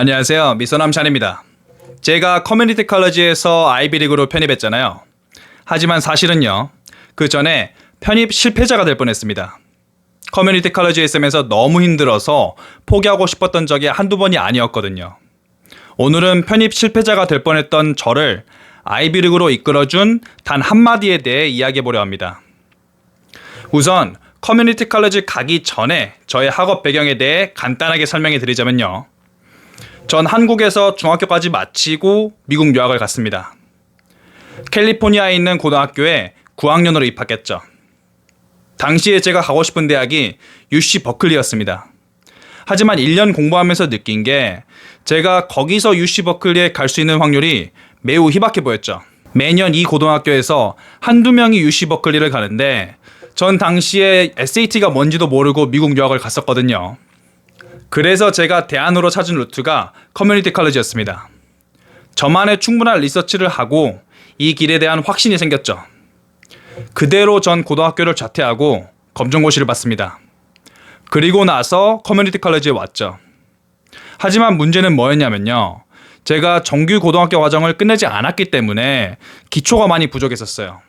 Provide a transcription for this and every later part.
안녕하세요. 미소남 샨입니다. 제가 커뮤니티 컬러지에서 아이비리그로 편입했잖아요. 하지만 사실은요. 그 전에 편입 실패자가 될 뻔했습니다. 커뮤니티 컬러지에 있으면서 너무 힘들어서 포기하고 싶었던 적이 한두 번이 아니었거든요. 오늘은 편입 실패자가 될 뻔했던 저를 아이비리그로 이끌어준 단 한마디에 대해 이야기해 보려 합니다. 우선 커뮤니티 컬러지 가기 전에 저의 학업 배경에 대해 간단하게 설명해 드리자면요. 전 한국에서 중학교까지 마치고 미국 유학을 갔습니다. 캘리포니아에 있는 고등학교에 9학년으로 입학했죠. 당시에 제가 가고 싶은 대학이 UC 버클리였습니다. 하지만 1년 공부하면서 느낀 게 제가 거기서 UC 버클리에 갈 수 있는 확률이 매우 희박해 보였죠. 매년 이 고등학교에서 한두 명이 UC 버클리를 가는데 전 당시에 SAT가 뭔지도 모르고 미국 유학을 갔었거든요. 그래서 제가 대안으로 찾은 루트가 커뮤니티 컬러지였습니다. 저만의 충분한 리서치를 하고 이 길에 대한 확신이 생겼죠. 그대로 전 고등학교를 자퇴하고 검정고시를 봤습니다. 그리고 나서 커뮤니티 컬러지에 왔죠. 하지만 문제는 뭐였냐면요. 제가 정규 고등학교 과정을 끝내지 않았기 때문에 기초가 많이 부족했었어요.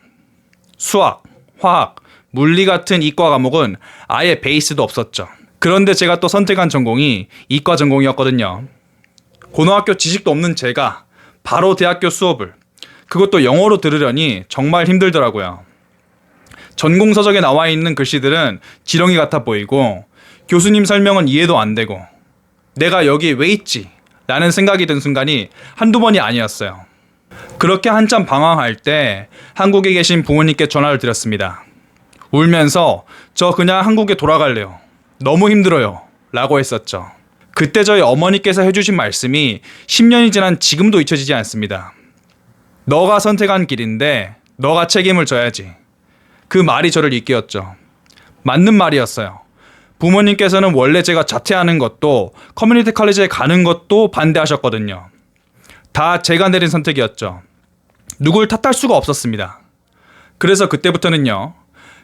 수학, 화학, 물리 같은 이과 과목은 아예 베이스도 없었죠. 그런데 제가 또 선택한 전공이 이과 전공이었거든요. 고등학교 지식도 없는 제가 바로 대학교 수업을 그것도 영어로 들으려니 정말 힘들더라고요. 전공 서적에 나와 있는 글씨들은 지렁이 같아 보이고 교수님 설명은 이해도 안 되고 내가 여기 왜 있지? 라는 생각이 든 순간이 한두 번이 아니었어요. 그렇게 한참 방황할 때 한국에 계신 부모님께 전화를 드렸습니다. 울면서 저 그냥 한국에 돌아갈래요. 너무 힘들어요. 라고 했었죠. 그때 저희 어머니께서 해주신 말씀이 10년이 지난 지금도 잊혀지지 않습니다. 너가 선택한 길인데 너가 책임을 져야지. 그 말이 저를 이끌었죠. 맞는 말이었어요. 부모님께서는 원래 제가 자퇴하는 것도 커뮤니티 칼리지에 가는 것도 반대하셨거든요. 다 제가 내린 선택이었죠. 누굴 탓할 수가 없었습니다. 그래서 그때부터는요.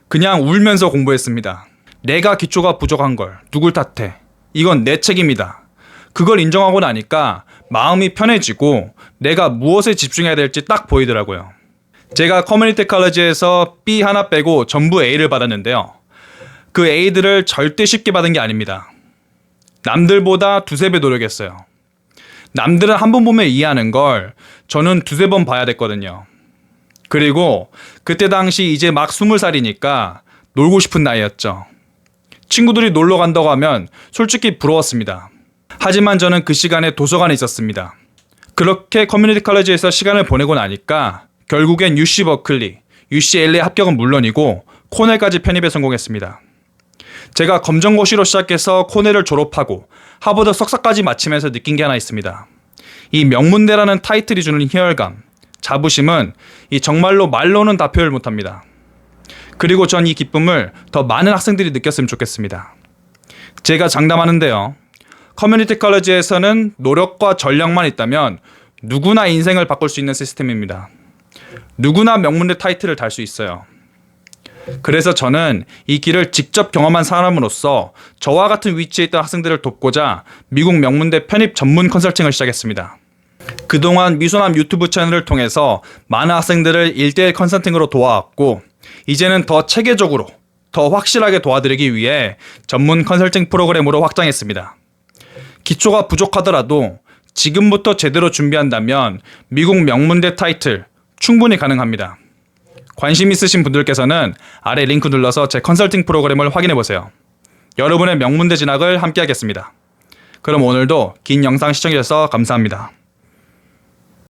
그냥 울면서 공부했습니다. 내가 기초가 부족한 걸 누굴 탓해? 이건 내 책임이다. 그걸 인정하고 나니까 마음이 편해지고 내가 무엇에 집중해야 될지 딱 보이더라고요. 제가 커뮤니티 컬러지에서 B 하나 빼고 전부 A를 받았는데요. 그 A들을 절대 쉽게 받은 게 아닙니다. 남들보다 두세 배 노력했어요. 남들은 한 번 보면 이해하는 걸 저는 두세 번 봐야 됐거든요. 그리고 그때 당시 이제 막 스물 살이니까 놀고 싶은 나이였죠. 친구들이 놀러 간다고 하면 솔직히 부러웠습니다. 하지만 저는 그 시간에 도서관에 있었습니다. 그렇게 커뮤니티 컬러지에서 시간을 보내고 나니까 결국엔 UC 버클리, UCLA 합격은 물론이고 코넬까지 편입에 성공했습니다. 제가 검정고시로 시작해서 코넬을 졸업하고 하버드 석사까지 마치면서 느낀 게 하나 있습니다. 이 명문대라는 타이틀이 주는 희열감, 자부심은 이 정말로 말로는 다 표현 못합니다. 그리고 전 이 기쁨을 더 많은 학생들이 느꼈으면 좋겠습니다. 제가 장담하는데요. 커뮤니티 컬러지에서는 노력과 전략만 있다면 누구나 인생을 바꿀 수 있는 시스템입니다. 누구나 명문대 타이틀을 달 수 있어요. 그래서 저는 이 길을 직접 경험한 사람으로서 저와 같은 위치에 있던 학생들을 돕고자 미국 명문대 편입 전문 컨설팅을 시작했습니다. 그동안 미소남 유튜브 채널을 통해서 많은 학생들을 1대1 컨설팅으로 도와왔고 이제는 더 체계적으로 더 확실하게 도와드리기 위해 전문 컨설팅 프로그램으로 확장했습니다. 기초가 부족하더라도 지금부터 제대로 준비한다면 미국 명문대 타이틀 충분히 가능합니다. 관심 있으신 분들께서는 아래 링크 눌러서 제 컨설팅 프로그램을 확인해 보세요. 여러분의 명문대 진학을 함께 하겠습니다. 그럼 오늘도 긴 영상 시청해주셔서 감사합니다.